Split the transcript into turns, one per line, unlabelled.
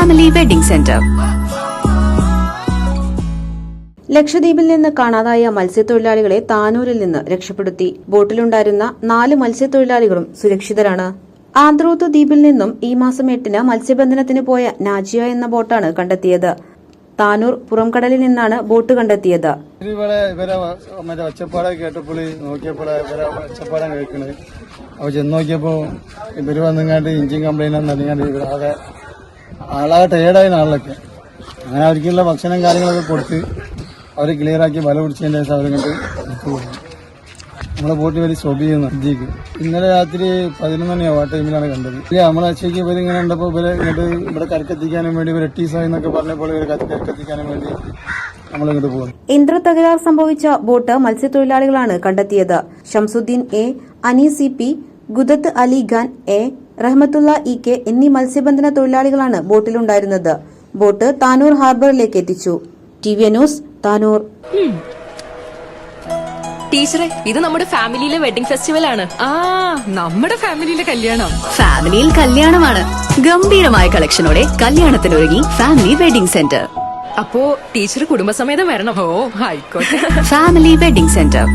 Family wedding centre
ലക്ഷദ്വീപിൽ നിന്ന് കാണാതായ മത്സ്യത്തൊഴിലാളികളെ താനൂരിൽ നിന്ന് രക്ഷപ്പെടുത്തി. ബോട്ടിലുണ്ടായിരുന്ന നാല് മത്സ്യത്തൊഴിലാളികളും സുരക്ഷിതരാണ്. ആന്ത്രോത്ത് ദ്വീപിൽ നിന്നും ഈ മാസം എട്ടിന് മത്സ്യബന്ധനത്തിന് പോയ നാജിയ എന്ന ബോട്ടാണ് കണ്ടെത്തിയത്. താനൂർ പുറംകടലിൽ നിന്നാണ് ബോട്ട് കണ്ടെത്തിയത്.
ഒച്ചപ്പാടൊക്കെ കേട്ടപ്പോൾ നോക്കിയപ്പോൾ ഇവരെ ചെന്ന് വന്നിങ്ങാണ്ട് എഞ്ചിൻ കംപ്ലൈന്റ് ഇവരാകെ ആളാകെ ടയേർഡായി നാളിലൊക്കെ അങ്ങനെ അവർക്കുള്ള ഭക്ഷണം കാര്യങ്ങളൊക്കെ കൊടുത്ത് അവർ ക്ലിയർ ആക്കി വല പിടിച്ചതിന്റെ ശേഷം അവരിങ്ങോട്ട് പോകും നമ്മളെ ബോട്ട് വലിയ ചെയ്യുന്നു ഇന്ത്യയ്ക്ക് ഇന്നലെ രാത്രി പതിനൊന്ന് മണിയാവും ആ ടൈമിലാണ് കണ്ടത്. നമ്മളെ അച്ഛയ്ക്ക് ഇവർ ഇങ്ങനെ ഉണ്ടപ്പോൾ ഇവരെ ഇങ്ങോട്ട് ഇവിടെ കരക്കെത്തിക്കാനും വേണ്ടി ഇവർ എട്ടീസായി എന്നൊക്കെ പറഞ്ഞപ്പോൾ ഇവർ കരക്കെത്തിക്കാനും വേണ്ടി പോകുന്നു
ഇന്ദ്ര തകരാർ സംഭവിച്ച ബോട്ട് മത്സ്യത്തൊഴിലാളികളാണ് കണ്ടെത്തിയത്. Shamsuddin A Anisi P Gudath Ali Khan A Rahmathulla E K എന്നീ മത്സ്യബന്ധന തൊഴിലാളികളാണ് ബോട്ടിലുണ്ടായിരുന്നത്. ബോട്ട് താനൂർ ഹാർബറിലേക്ക് എത്തിച്ചു ടി വി ന്യൂസ് താനൂർ.
ടീച്ചറെ ഇത് നമ്മുടെ ഫാമിലിയിലെ വെഡിംഗ് ഫെസ്റ്റിവൽ ആണ്
ആ നമ്മുടെ ഫാമിലിയിലെ കല്യാണം.
ഫാമിലിയിൽ കല്യാണമാണ്. ഗംഭീരമായ കളക്ഷനോടെ കല്യാണത്തിനൊരുങ്ങി ഫാമിലി വെഡിംഗ് സെന്റർ.
അപ്പോ ടീച്ചർ കുടുംബസമേതം വരണം.
ഓ ആയിക്കോട്ടെ.
Family wedding centre.